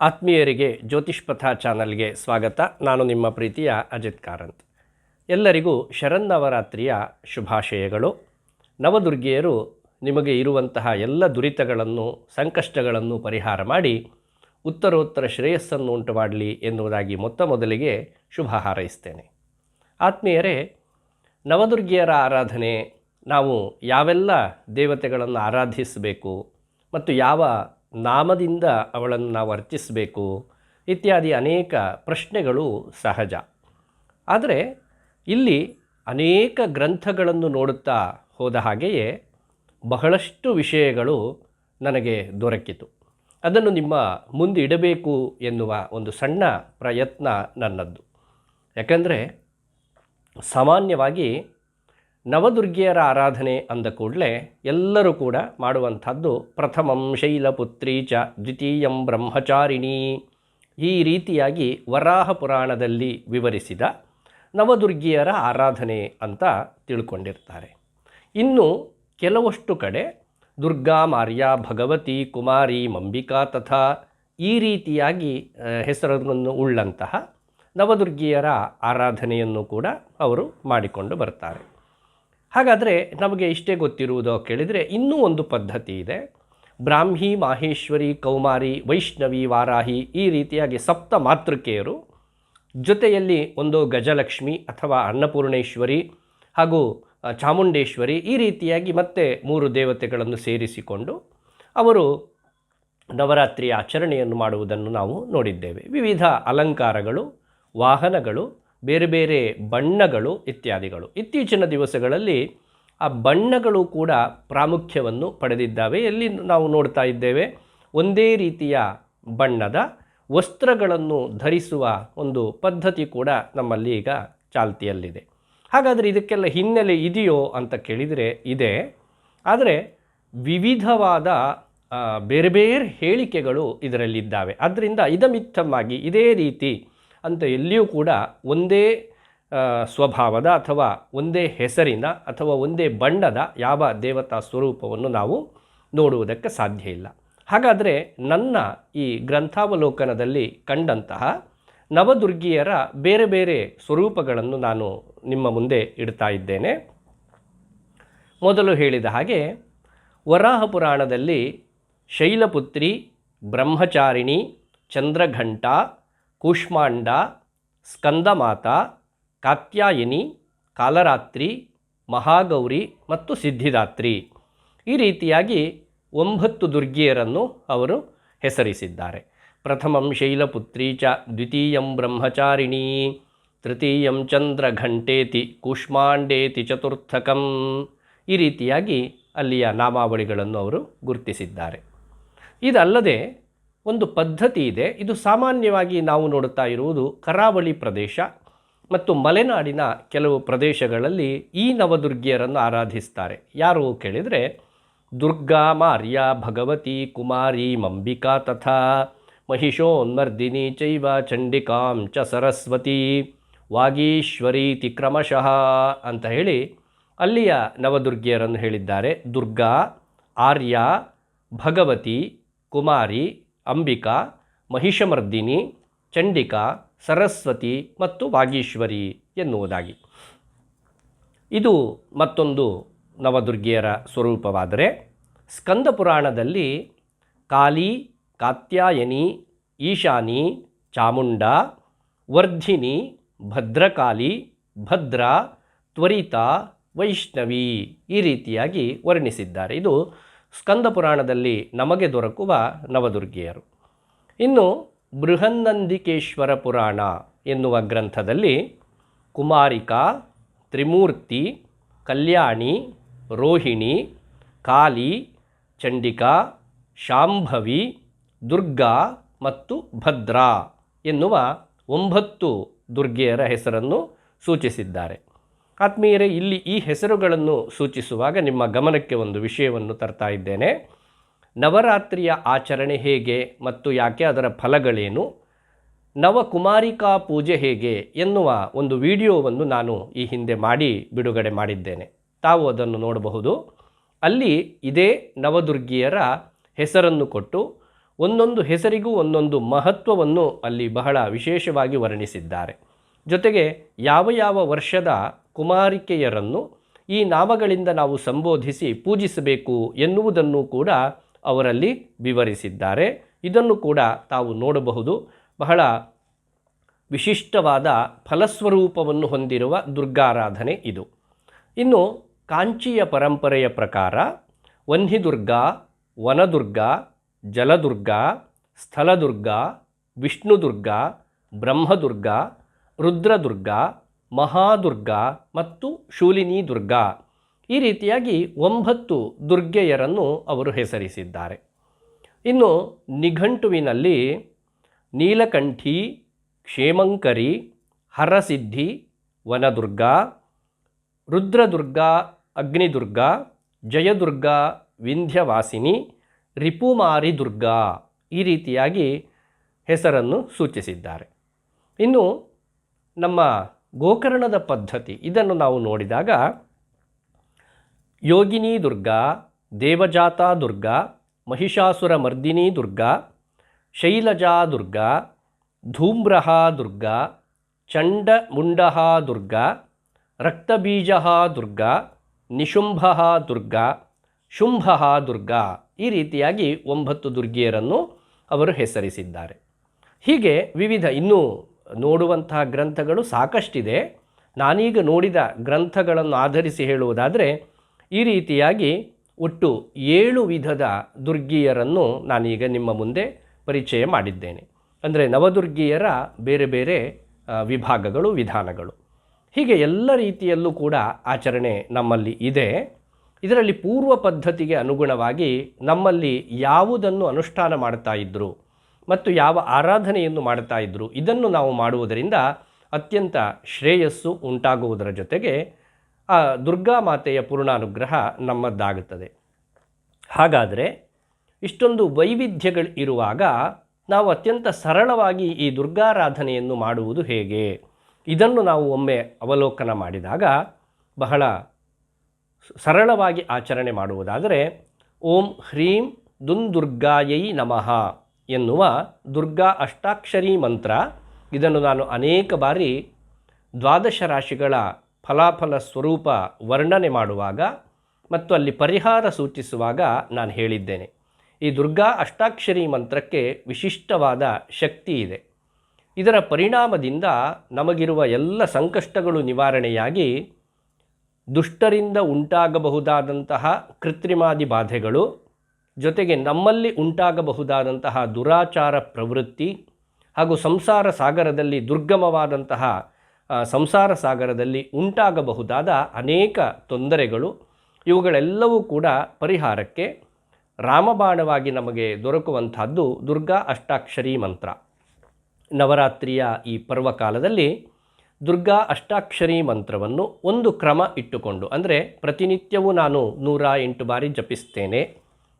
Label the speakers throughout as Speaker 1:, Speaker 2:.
Speaker 1: ಆತ್ಮೀಯರಿಗೆ ಜ್ಯೋತಿಷ್ಪಥ ಚಾನಲ್ಗೆ ಸ್ವಾಗತ. ನಾನು ನಿಮ್ಮ ಪ್ರೀತಿಯ ಅಜಿತ್ ಕಾರಂತ್. ಎಲ್ಲರಿಗೂ ಶರನ್ನವರಾತ್ರಿಯ ಶುಭಾಶಯಗಳು. ನವದುರ್ಗಿಯರು ನಿಮಗೆ ಇರುವಂತಹ ಎಲ್ಲ ದುರಿತಗಳನ್ನು, ಸಂಕಷ್ಟಗಳನ್ನು ಪರಿಹಾರ ಮಾಡಿ ಉತ್ತರೋತ್ತರ ಶ್ರೇಯಸ್ಸನ್ನು ಉಂಟು ಮಾಡಲಿ ಎನ್ನುವುದಾಗಿ ಮೊತ್ತ ಮೊದಲಿಗೆ ಶುಭ ಹಾರೈಸ್ತೇನೆ. ಆತ್ಮೀಯರೇ, ನವದುರ್ಗಿಯರ ಆರಾಧನೆ, ನಾವು ಯಾವೆಲ್ಲ ದೇವತೆಗಳನ್ನು ಆರಾಧಿಸಬೇಕು ಮತ್ತು ಯಾವ ನಾಮದಿಂದ ಅವಳನ್ನು ನಾವು ಅರ್ಚಿಸಬೇಕು ಇತ್ಯಾದಿ ಅನೇಕ ಪ್ರಶ್ನೆಗಳು ಸಹಜ. ಆದರೆ ಇಲ್ಲಿ ಅನೇಕ ಗ್ರಂಥಗಳನ್ನು ನೋಡುತ್ತಾ ಹೋದ ಹಾಗೆಯೇ ಬಹಳಷ್ಟು ವಿಷಯಗಳು ನನಗೆ ದೊರಕಿತು. ಅದನ್ನು ನಿಮ್ಮ ಮುಂದೆ ಇಡಬೇಕು ಎನ್ನುವ ಒಂದು ಸಣ್ಣ ಪ್ರಯತ್ನ ನನ್ನದ್ದು. ಯಾಕಂದರೆ ಸಾಮಾನ್ಯವಾಗಿ ನವದುರ್ಗಿಯರ ಆರಾಧನೆ ಅಂದ ಕೂಡಲೇ ಎಲ್ಲರೂ ಕೂಡ ಮಾಡುವಂಥದ್ದು ಪ್ರಥಮಂ ಶೈಲಪುತ್ರಿ ಚ ದ್ವಿತೀಯಂ ಬ್ರಹ್ಮಚಾರಿಣಿ. ಈ ರೀತಿಯಾಗಿ ವರಾಹ ಪುರಾಣದಲ್ಲಿ ವಿವರಿಸಿದ ನವದುರ್ಗಿಯರ ಆರಾಧನೆ ಅಂತ ತಿಳ್ಕೊಂಡಿರ್ತಾರೆ. ಇನ್ನು ಕೆಲವಷ್ಟು ಕಡೆ ದುರ್ಗಾ ಮಾರ್ಯ, ಭಗವತಿ, ಕುಮಾರಿ, ಮಂಬಿಕಾ ತಥಾ ಈ ರೀತಿಯಾಗಿ ಹೆಸರನ್ನು ಉಳ್ಳಂತಹ ನವದುರ್ಗಿಯರ ಆರಾಧನೆಯನ್ನು ಕೂಡ ಅವರು ಮಾಡಿಕೊಂಡು ಬರ್ತಾರೆ. ಹಾಗಾದರೆ ನಮಗೆ ಇಷ್ಟೇ ಗೊತ್ತಿರುವುದೋ ಕೇಳಿದರೆ ಇನ್ನೂ ಒಂದು ಪದ್ಧತಿ ಇದೆ. ಬ್ರಾಹ್ಮಿ, ಮಾಹೇಶ್ವರಿ, ಕೌಮಾರಿ, ವೈಷ್ಣವಿ, ವಾರಾಹಿ ಈ ರೀತಿಯಾಗಿ ಸಪ್ತ ಮಾತೃಕೆಯರು ಜೊತೆಯಲ್ಲಿ ಒಂದು ಗಜಲಕ್ಷ್ಮಿ ಅಥವಾ ಅನ್ನಪೂರ್ಣೇಶ್ವರಿ ಹಾಗೂ ಚಾಮುಂಡೇಶ್ವರಿ ಈ ರೀತಿಯಾಗಿ ಮತ್ತೆ ಮೂರು ದೇವತೆಗಳನ್ನು ಸೇರಿಸಿಕೊಂಡು ಅವರು ನವರಾತ್ರಿಯ ಆಚರಣೆಯನ್ನು ಮಾಡುವುದನ್ನು ನಾವು ನೋಡಿದ್ದೇವೆ. ವಿವಿಧ ಅಲಂಕಾರಗಳು, ವಾಹನಗಳು ಬೇರೆ ಬೇರೆ ಬಣ್ಣಗಳು ಇತ್ಯಾದಿಗಳು. ಇತ್ತೀಚಿನ ದಿವಸಗಳಲ್ಲಿ ಆ ಬಣ್ಣಗಳು ಕೂಡ ಪ್ರಾಮುಖ್ಯವನ್ನು ಪಡೆದಿದ್ದಾವೆ. ಎಲ್ಲಿ ನಾವು ನೋಡ್ತಾ ಇದ್ದೇವೆ, ಒಂದೇ ರೀತಿಯ ಬಣ್ಣದ ವಸ್ತ್ರಗಳನ್ನು ಧರಿಸುವ ಒಂದು ಪದ್ಧತಿ ಕೂಡ ನಮ್ಮಲ್ಲಿ ಈಗ ಚಾಲ್ತಿಯಲ್ಲಿದೆ. ಹಾಗಾದರೆ ಇದಕ್ಕೆಲ್ಲ ಹಿನ್ನೆಲೆ ಇದೆಯೋ ಅಂತ ಕೇಳಿದರೆ ಇದೆ. ಆದರೆ ವಿವಿಧವಾದ ಬೇರೆ ಬೇರೆ ಹೇಳಿಕೆಗಳು ಇದರಲ್ಲಿದ್ದಾವೆ. ಆದ್ದರಿಂದ ಇದಮಿತ್ತಮ್ಮಾಗಿ ಇದೇ ರೀತಿ ಅಂತ ಎಲ್ಲಿಯೂ ಕೂಡ ಒಂದೇ ಸ್ವಭಾವದ ಅಥವಾ ಒಂದೇ ಹೆಸರಿನ ಅಥವಾ ಒಂದೇ ಬಣ್ಣದ ಯಾವ ದೇವತಾ ಸ್ವರೂಪವನ್ನು ನಾವು ನೋಡುವುದಕ್ಕೆ ಸಾಧ್ಯ ಇಲ್ಲ. ಹಾಗಾದರೆ ನನ್ನ ಈ ಗ್ರಂಥಾವಲೋಕನದಲ್ಲಿ ಕಂಡಂತಹ ನವದುರ್ಗಿಯರ ಬೇರೆ ಬೇರೆ ಸ್ವರೂಪಗಳನ್ನು ನಾನು ನಿಮ್ಮ ಮುಂದೆ ಇಡ್ತಾ ಇದ್ದೇನೆ. ಮೊದಲು ಹೇಳಿದ ಹಾಗೆ ವರಾಹ ಪುರಾಣದಲ್ಲಿ ಶೈಲಪುತ್ರಿ, ಬ್ರಹ್ಮಚಾರಿಣಿ, ಚಂದ್ರಘಂಟ ಕೂಷ್ಮಾಂಡ, ಸ್ಕಂದಮಾತ, ಕಾತ್ಯಾಯಿನಿ, ಕಾಲರಾತ್ರಿ, ಮಹಾಗೌರಿ ಮತ್ತು ಸಿದ್ಧಿದಾತ್ರಿ. ಈ ರೀತಿಯಾಗಿ ಒಂಬತ್ತು ದುರ್ಗಿಯರನ್ನು ಅವರು ಹೆಸರಿಸಿದ್ದಾರೆ. ಪ್ರಥಮಂ ಶೈಲಪುತ್ರಿ ಚ, ದ್ವಿತೀಯಂ ಬ್ರಹ್ಮಚಾರಿಣಿ, ತೃತೀಯಂ ಚಂದ್ರಘಂಟೇತಿ, ಕೂಷ್ಮಾಂಡೇತಿ ಚತುರ್ಥಕಂ. ಈ ರೀತಿಯಾಗಿ ಅಲ್ಲಿಯ ನಾಮಾವಳಿಗಳನ್ನು ಅವರು ಗುರುತಿಸಿದ್ದಾರೆ. ಇದಲ್ಲದೆ ಒಂದು ಪದ್ಧತಿ ಇದೆ. ಇದು ಸಾಮಾನ್ಯವಾಗಿ ನಾವು ನೋಡುತ್ತಾ ಇರುವುದು ಕರಾವಳಿ ಪ್ರದೇಶ ಮತ್ತು ಮಲೆನಾಡಿನ ಕೆಲವು ಪ್ರದೇಶಗಳಲ್ಲಿ ಈ ನವದುರ್ಗಿಯರನ್ನು ಆರಾಧಿಸ್ತಾರೆ. ಯಾರು ಕೇಳಿದರೆ, ದುರ್ಗಾ ಮಾರ್ಯ, ಭಗವತಿ ಕುಮಾರಿ ಮಂಬಿಕಾ ತಥಾ, ಮಹಿಷೋನ್ಮರ್ದಿನಿ ಚೈವ ಚಂಡಿಕಾಂ ಚ ಸರಸ್ವತಿ ವಾಗೀಶ್ವರೀತಿ ಕ್ರಮಶಃ ಅಂತ ಹೇಳಿ ಅಲ್ಲಿಯ ನವದುರ್ಗಿಯರನ್ನು ಹೇಳಿದ್ದಾರೆ. ದುರ್ಗಾ, ಆರ್ಯ, ಭಗವತಿ ಕುಮಾರಿ ಅಂಬಿಕಾ, ಮಹಿಷಮರ್ದಿನಿ, ಚಂಡಿಕಾ, ಸರಸ್ವತಿ ಮತ್ತು ವಾಗೀಶ್ವರಿ ಎನ್ನುವುದಾಗಿ. ಇದು ಮತ್ತೊಂದು ನವದುರ್ಗಿಯರ ಸ್ವರೂಪವಾದರೆ ಸ್ಕಂದ ಪುರಾಣದಲ್ಲಿ ಕಾಲಿ ಕಾತ್ಯಾಯನಿ, ಈಶಾನಿ, ಚಾಮುಂಡ, ವರ್ಧಿನಿ ಭದ್ರಕಾಲಿ ಭದ್ರ, ತ್ವರಿತ, ವೈಷ್ಣವಿ ಈ ರೀತಿಯಾಗಿ ವರ್ಣಿಸಿದ್ದಾರೆ. ಇದು ಸ್ಕಂದ ಪುರಾಣದಲ್ಲಿ ನಮಗೆ ದೊರಕುವ ನವದುರ್ಗಿಯರು. ಇನ್ನು ಬೃಹನ್ನಂದಿಕೇಶ್ವರ ಪುರಾಣ ಎನ್ನುವ ಗ್ರಂಥದಲ್ಲಿ ಕುಮಾರಿಕಾ, ತ್ರಿಮೂರ್ತಿ, ಕಲ್ಯಾಣಿ, ರೋಹಿಣಿ ಕಾಲಿ ಚಂಡಿಕಾ, ಶಾಂಭವಿ, ದುರ್ಗಾ ಮತ್ತು ಭದ್ರಾ ಎನ್ನುವ ಒಂಬತ್ತು ದುರ್ಗೆಯರ ಹೆಸರನ್ನು ಸೂಚಿಸಿದ್ದಾರೆ. ಆತ್ಮೀಯರೇ, ಇಲ್ಲಿ ಈ ಹೆಸರುಗಳನ್ನು ಸೂಚಿಸುವಾಗ ನಿಮ್ಮ ಗಮನಕ್ಕೆ ಒಂದು ವಿಷಯವನ್ನು ತರ್ತಾ ಇದ್ದೇನೆ. ನವರಾತ್ರಿಯ ಆಚರಣೆ ಹೇಗೆ ಮತ್ತು ಯಾಕೆ ಅದರ ಫಲಗಳೇನು? ನವಕುಮಾರಿಕಾ ಪೂಜೆ ಹೇಗೆ ಎನ್ನುವ ಒಂದು ವಿಡಿಯೋವನ್ನು ನಾನು ಈ ಹಿಂದೆ ಮಾಡಿ ಬಿಡುಗಡೆ ಮಾಡಿದ್ದೇನೆ. ತಾವು ಅದನ್ನು ನೋಡಬಹುದು. ಅಲ್ಲಿ ಇದೇ ನವದುರ್ಗಿಯರ ಹೆಸರನ್ನು ಕೊಟ್ಟು ಒಂದೊಂದು ಹೆಸರಿಗೂ ಒಂದೊಂದು ಮಹತ್ವವನ್ನು ಅಲ್ಲಿ ಬಹಳ ವಿಶೇಷವಾಗಿ ವರ್ಣಿಸಿದ್ದಾರೆ. ಜೊತೆಗೆ ಯಾವ ಯಾವ ವರ್ಷದ ಕುಮಾರಿಕೆಯರನ್ನು ಈ ನಾಮಗಳಿಂದ ನಾವು ಸಂಬೋಧಿಸಿ ಪೂಜಿಸಬೇಕು ಎನ್ನುವುದನ್ನು ಕೂಡ ಅವರಲ್ಲಿ ವಿವರಿಸಿದ್ದಾರೆ. ಇದನ್ನು ಕೂಡ ತಾವು ನೋಡಬಹುದು. ಬಹಳ ವಿಶಿಷ್ಟವಾದ ಫಲಸ್ವರೂಪವನ್ನು ಹೊಂದಿರುವ ದುರ್ಗಾರಾಧನೆ ಇದು. ಇನ್ನು ಕಾಂಚಿಯ ಪರಂಪರೆಯ ಪ್ರಕಾರ ವನ್ಹಿದುರ್ಗ ವನದುರ್ಗ, ಜಲದುರ್ಗ, ಸ್ಥಳದುರ್ಗ, ವಿಷ್ಣುದುರ್ಗ, ಬ್ರಹ್ಮದುರ್ಗ, ರುದ್ರದುರ್ಗ ಮಹಾದುರ್ಗ ಮತ್ತು ಶೂಲಿನಿ ದುರ್ಗ. ಈ ರೀತಿಯಾಗಿ ಒಂಬತ್ತು ದುರ್ಗೆಯರನ್ನು ಅವರು ಹೆಸರಿಸಿದ್ದಾರೆ. ಇನ್ನು ನಿಘಂಟುವಿನಲ್ಲಿ ನೀಲಕಂಠಿ, ಕ್ಷೇಮಂಕರಿ, ಹರಸಿದ್ಧಿ, ವನದುರ್ಗ, ರುದ್ರದುರ್ಗ, ಅಗ್ನಿದುರ್ಗ, ಜಯದುರ್ಗ, ವಿಂಧ್ಯವಾಸಿನಿ ರಿಪುಮಾರಿ ದುರ್ಗಾ ಈ ರೀತಿಯಾಗಿ ಹೆಸರನ್ನು ಸೂಚಿಸಿದ್ದಾರೆ. ಇನ್ನು ನಮ್ಮ ಗೋಕರ್ಣದ ಪದ್ಧತಿ. ಇದನ್ನು ನಾವು ನೋಡಿದಾಗ, ಯೋಗಿನಿ ದುರ್ಗಾ, ದೇವಜಾತಾ ದುರ್ಗಾ, ಮಹಿಷಾಸುರ ಮರ್ದಿನಿ ದುರ್ಗಾ, ಶೈಲಜಾ ದುರ್ಗಾ, ಧೂಮ್ರಹ ದುರ್ಗಾ ಚಂಡಮುಂಡಃ ದುರ್ಗಾ ರಕ್ತಬೀಜ ದುರ್ಗಾ ನಿಶುಂಭ ದುರ್ಗಾ ಶುಂಭ ದುರ್ಗಾ ಈ ರೀತಿಯಾಗಿ ಒಂಬತ್ತು ದುರ್ಗಿಯರನ್ನು ಅವರು ಹೆಸರಿಸಿದ್ದಾರೆ. ಹೀಗೆ ವಿವಿಧ ಇನ್ನೂ ನೋಡುವಂತಹ ಗ್ರಂಥಗಳು ಸಾಕಷ್ಟಿದೆ. ನಾನೀಗ ನೋಡಿದ ಗ್ರಂಥಗಳನ್ನು ಆಧರಿಸಿ ಹೇಳುವುದಾದರೆ, ಈ ರೀತಿಯಾಗಿ ಒಟ್ಟು ಏಳು ವಿಧದ ದುರ್ಗಿಯರನ್ನು ನಾನೀಗ ನಿಮ್ಮ ಮುಂದೆ ಪರಿಚಯ ಮಾಡಿದ್ದೇನೆ. ಅಂದರೆ ನವದುರ್ಗಿಯರ ಬೇರೆ ಬೇರೆ ವಿಭಾಗಗಳು, ವಿಧಾನಗಳು. ಹೀಗೆ ಎಲ್ಲ ರೀತಿಯಲ್ಲೂ ಕೂಡ ಆಚರಣೆ ನಮ್ಮಲ್ಲಿ ಇದೆ. ಇದರಲ್ಲಿ ಪೂರ್ವ ಪದ್ಧತಿಗೆ ಅನುಗುಣವಾಗಿ ನಮ್ಮಲ್ಲಿ ಯಾವುದನ್ನು ಅನುಷ್ಠಾನ ಮಾಡ್ತಾ ಇದ್ದರು ಮತ್ತು ಯಾವ ಆರಾಧನೆಯನ್ನು ಮಾಡ್ತಾ ಇದ್ದರು, ಇದನ್ನು ನಾವು ಮಾಡುವುದರಿಂದ ಅತ್ಯಂತ ಶ್ರೇಯಸ್ಸು ಉಂಟಾಗುವುದರ ಜೊತೆಗೆ, ಆ ದುರ್ಗಾ ಮಾತೆಯ ಪೂರ್ಣಾನುಗ್ರಹ ನಮ್ಮದ್ದಾಗುತ್ತದೆ. ಹಾಗಾದರೆ, ಇಷ್ಟೊಂದು ವೈವಿಧ್ಯಗಳು ಇರುವಾಗ ನಾವು ಅತ್ಯಂತ ಸರಳವಾಗಿ ಈ ದುರ್ಗಾರಾಧನೆಯನ್ನು ಮಾಡುವುದು ಹೇಗೆ? ಇದನ್ನು ನಾವು ಒಮ್ಮೆ ಅವಲೋಕನ ಮಾಡಿದಾಗ ಬಹಳ ಸರಳವಾಗಿ ಆಚರಣೆ ಮಾಡುವುದಾದರೆ, ಓಂ ಹ್ರೀಂ ದುಂದುರ್ಗಾಯೈ ನಮಃ. ಎನ್ನುವ ದುರ್ಗಾ ಅಷ್ಟಾಕ್ಷರಿ ಮಂತ್ರ. ಇದನ್ನು ನಾನು ಅನೇಕ ಬಾರಿ ದ್ವಾದಶ ರಾಶಿಗಳ ಫಲಾಫಲ ಸ್ವರೂಪ ವರ್ಣನೆ ಮಾಡುವಾಗ ಮತ್ತು ಅಲ್ಲಿ ಪರಿಹಾರ ಸೂಚಿಸುವಾಗ ನಾನು ಹೇಳಿದ್ದೇನೆ. ಈ ದುರ್ಗಾ ಅಷ್ಟಾಕ್ಷರಿ ಮಂತ್ರಕ್ಕೆ ವಿಶಿಷ್ಟವಾದ ಶಕ್ತಿ ಇದೆ. ಇದರ ಪರಿಣಾಮದಿಂದ ನಮಗಿರುವ ಎಲ್ಲ ಸಂಕಷ್ಟಗಳು ನಿವಾರಣೆಯಾಗಿ ದುಷ್ಟರಿಂದ ಉಂಟಾಗಬಹುದಾದಂತಹ ಕೃತ್ರಿಮಾದಿ ಬಾಧೆಗಳು ಜೊತೆಗೆ ನಮ್ಮಲ್ಲಿ ಉಂಟಾಗಬಹುದಾದಂತಹ ದುರಾಚಾರ ಪ್ರವೃತ್ತಿ ಹಾಗೂ ಸಂಸಾರ ಸಾಗರದಲ್ಲಿ ದುರ್ಗಮವಾದಂತಹ ಸಂಸಾರ ಸಾಗರದಲ್ಲಿ ಉಂಟಾಗಬಹುದಾದ ಅನೇಕ ತೊಂದರೆಗಳು, ಇವುಗಳೆಲ್ಲವೂ ಕೂಡ ಪರಿಹಾರಕ್ಕೆ ರಾಮಬಾಣವಾಗಿ ನಮಗೆ ದೊರಕುವಂತಹದ್ದು ದುರ್ಗಾ ಅಷ್ಟಾಕ್ಷರಿ ಮಂತ್ರ. ನವರಾತ್ರಿಯ ಈ ಪರ್ವಕಾಲದಲ್ಲಿ ದುರ್ಗಾ ಅಷ್ಟಾಕ್ಷರಿ ಮಂತ್ರವನ್ನು ಒಂದು ಕ್ರಮ ಇಟ್ಟುಕೊಂಡು, ಅಂದರೆ ಪ್ರತಿನಿತ್ಯವೂ ನಾನು ನೂರ ಎಂಟು ಬಾರಿ ಜಪಿಸ್ತೇನೆ.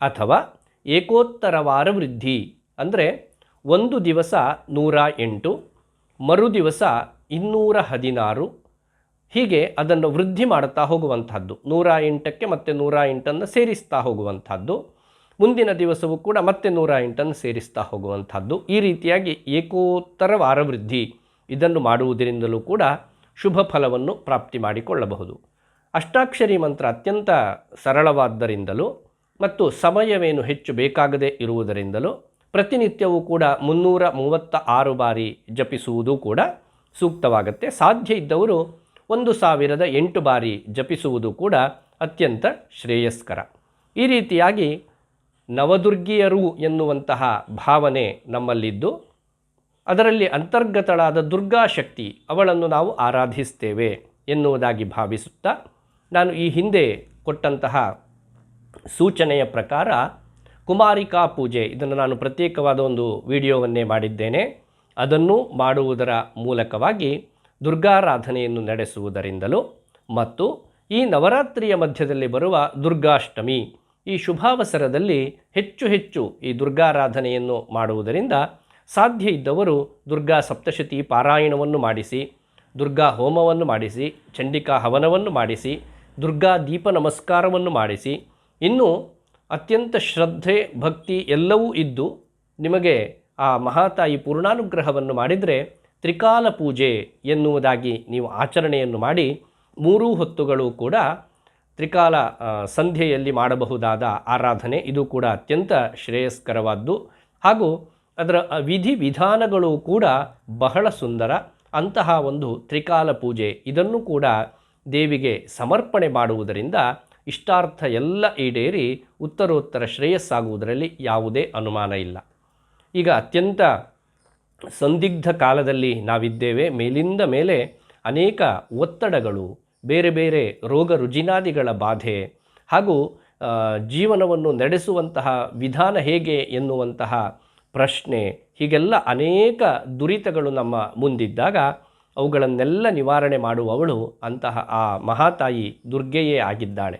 Speaker 1: ಅಥವಾ ಏಕೋತ್ತರವಾರ ವೃದ್ಧಿ, ಅಂದರೆ ಒಂದು ದಿವಸ ನೂರ ಎಂಟು, ಮರು ದಿವಸ ಇನ್ನೂರ ಹದಿನಾರು, ಹೀಗೆ ಅದನ್ನು ವೃದ್ಧಿ ಮಾಡುತ್ತಾ ಹೋಗುವಂಥದ್ದು. ನೂರ ಎಂಟಕ್ಕೆ ಮತ್ತೆ ನೂರ ಎಂಟನ್ನು ಸೇರಿಸ್ತಾ ಹೋಗುವಂಥದ್ದು. ಮುಂದಿನ ದಿವಸವೂ ಕೂಡ ಮತ್ತೆ ನೂರ ಎಂಟನ್ನು ಸೇರಿಸ್ತಾ ಹೋಗುವಂಥದ್ದು. ಈ ರೀತಿಯಾಗಿ ಏಕೋತ್ತರ ವಾರವೃದ್ಧಿ ಇದನ್ನು ಮಾಡುವುದರಿಂದಲೂ ಕೂಡ ಶುಭ ಫಲವನ್ನು ಪ್ರಾಪ್ತಿ ಮಾಡಿಕೊಳ್ಳಬಹುದು. ಅಷ್ಟಾಕ್ಷರಿ ಮಂತ್ರ ಅತ್ಯಂತ ಸರಳವಾದ್ದರಿಂದಲೂ ಮತ್ತು ಸಮಯವೇನು ಹೆಚ್ಚು ಬೇಕಾಗದೆ ಇರುವುದರಿಂದಲೂ ಪ್ರತಿನಿತ್ಯವೂ ಕೂಡ ಮುನ್ನೂರ ಮೂವತ್ತ ಆರು ಬಾರಿ ಜಪಿಸುವುದು ಕೂಡ ಸೂಕ್ತವಾಗುತ್ತೆ. ಸಾಧ್ಯ ಇದ್ದವರು ಒಂದು ಸಾವಿರದ ಎಂಟು ಬಾರಿ ಜಪಿಸುವುದು ಕೂಡ ಅತ್ಯಂತ ಶ್ರೇಯಸ್ಕರ. ಈ ರೀತಿಯಾಗಿ ನವದುರ್ಗಿಯರು ಎನ್ನುವಂತಹ ಭಾವನೆ ನಮ್ಮಲ್ಲಿದ್ದು, ಅದರಲ್ಲಿ ಅಂತರ್ಗತಳಾದ ದುರ್ಗಾ ಶಕ್ತಿ ಅವಳನ್ನು ನಾವು ಆರಾಧಿಸ್ತೇವೆ ಎನ್ನುವುದಾಗಿ ಭಾವಿಸುತ್ತಾ, ನಾನು ಈ ಹಿಂದೆ ಕೊಟ್ಟಂತಹ ಸೂಚನೆಯ ಪ್ರಕಾರ ಕುಮಾರಿಕಾ ಪೂಜೆ, ಇದನ್ನು ನಾನು ಪ್ರತ್ಯೇಕವಾದ ಒಂದು ವಿಡಿಯೋವನ್ನೇ ಮಾಡಿದ್ದೇನೆ. ಅದನ್ನು ಮಾಡುವುದರ ಮೂಲಕವಾಗಿ ದುರ್ಗಾರಾಧನೆಯನ್ನು ನಡೆಸುವುದರಿಂದಲೂ ಮತ್ತು ಈ ನವರಾತ್ರಿಯ ಮಧ್ಯದಲ್ಲಿ ಬರುವ ದುರ್ಗಾಷ್ಟಮಿ, ಈ ಶುಭಾವಸರದಲ್ಲಿ ಹೆಚ್ಚು ಹೆಚ್ಚು ಈ ದುರ್ಗಾರಾಧನೆಯನ್ನು ಮಾಡುವುದರಿಂದ ಸಾಧ್ಯ ಇದ್ದವರು ದುರ್ಗಾ ಸಪ್ತಶತಿ ಪಾರಾಯಣವನ್ನು ಮಾಡಿಸಿ, ದುರ್ಗಾ ಹೋಮವನ್ನು ಮಾಡಿಸಿ, ಚಂಡಿಕಾ ಹವನವನ್ನು ಮಾಡಿಸಿ, ದುರ್ಗಾ ದೀಪ ನಮಸ್ಕಾರವನ್ನು ಮಾಡಿಸಿ ಇನ್ನು ಅತ್ಯಂತ ಶ್ರದ್ಧೆ, ಭಕ್ತಿ ಎಲ್ಲವೂ ಇದ್ದು ನಿಮಗೆ ಆ ಮಹಾತಾಯಿ ಪೂರ್ಣಾನುಗ್ರಹವನ್ನು ಮಾಡಿದರೆ ತ್ರಿಕಾಲ ಪೂಜೆ ಎನ್ನುವುದಾಗಿ ನೀವು ಆಚರಣೆಯನ್ನು ಮಾಡಿ ಮೂರೂ ಹೊತ್ತುಗಳು ಕೂಡ ತ್ರಿಕಾಲ ಸಂಧ್ಯೆಯಲ್ಲಿ ಮಾಡಬಹುದಾದ ಆರಾಧನೆ. ಇದು ಕೂಡ ಅತ್ಯಂತ ಶ್ರೇಯಸ್ಕರವಾದ್ದು. ಹಾಗೂ ಅದರ ವಿಧಿ ವಿಧಾನಗಳು ಕೂಡ ಬಹಳ ಸುಂದರ. ಅಂತಹ ಒಂದು ತ್ರಿಕಾಲ ಪೂಜೆ ಇದನ್ನು ಕೂಡ ದೇವಿಗೆ ಸಮರ್ಪಣೆ ಮಾಡುವುದರಿಂದ ಇಷ್ಟಾರ್ಥ ಎಲ್ಲ ಈಡೇರಿ ಉತ್ತರೋತ್ತರ ಶ್ರೇಯಸ್ಸಾಗುವುದರಲ್ಲಿ ಯಾವುದೇ ಅನುಮಾನ ಇಲ್ಲ. ಈಗ ಅತ್ಯಂತ ಸಂದಿಗ್ಧ ಕಾಲದಲ್ಲಿ ನಾವಿದ್ದೇವೆ. ಮೇಲಿಂದ ಮೇಲೆ ಅನೇಕ ಒತ್ತಡಗಳು, ಬೇರೆ ಬೇರೆ ರೋಗ ರುಜಿನಾದಿಗಳ ಬಾಧೆ ಹಾಗೂ ಜೀವನವನ್ನು ನಡೆಸುವಂತಹ ವಿಧಾನ ಹೇಗೆ ಎನ್ನುವಂತಹ ಪ್ರಶ್ನೆ, ಹೀಗೆಲ್ಲ ಅನೇಕ ದುರಿತಗಳು ನಮ್ಮ ಮುಂದಿದ್ದಾಗ ಅವುಗಳನ್ನೆಲ್ಲ ನಿವಾರಣೆ ಮಾಡುವವಳು ಅಂತಹ ಆ ಮಹಾತಾಯಿ ದುರ್ಗೆಯೇ ಆಗಿದ್ದಾಳೆ.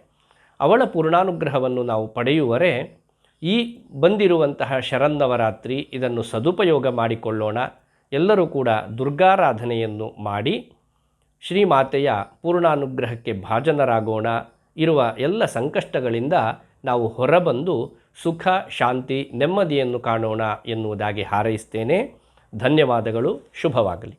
Speaker 1: ಅವಳ ಪೂರ್ಣಾನುಗ್ರಹವನ್ನು ನಾವು ಪಡೆಯುವರೆ, ಈ ಬಂದಿರುವಂತಹ ಶರನ್ನವರಾತ್ರಿ ಇದನ್ನು ಸದುಪಯೋಗ ಮಾಡಿಕೊಳ್ಳೋಣ. ಎಲ್ಲರೂ ಕೂಡ ದುರ್ಗಾರಾಧನೆಯನ್ನು ಮಾಡಿ, ಶ್ರೀಮಾತೆಯ ಪೂರ್ಣಾನುಗ್ರಹಕ್ಕೆ ಭಾಜನರಾಗೋಣ. ಇರುವ ಎಲ್ಲ ಸಂಕಷ್ಟಗಳಿಂದ ನಾವು ಹೊರಬಂದು ಸುಖ, ಶಾಂತಿ, ನೆಮ್ಮದಿಯನ್ನು ಕಾಣೋಣ ಎನ್ನುವುದಾಗಿ ಹಾರೈಸ್ತೇನೆ. ಧನ್ಯವಾದಗಳು, ಶುಭವಾಗಲಿ.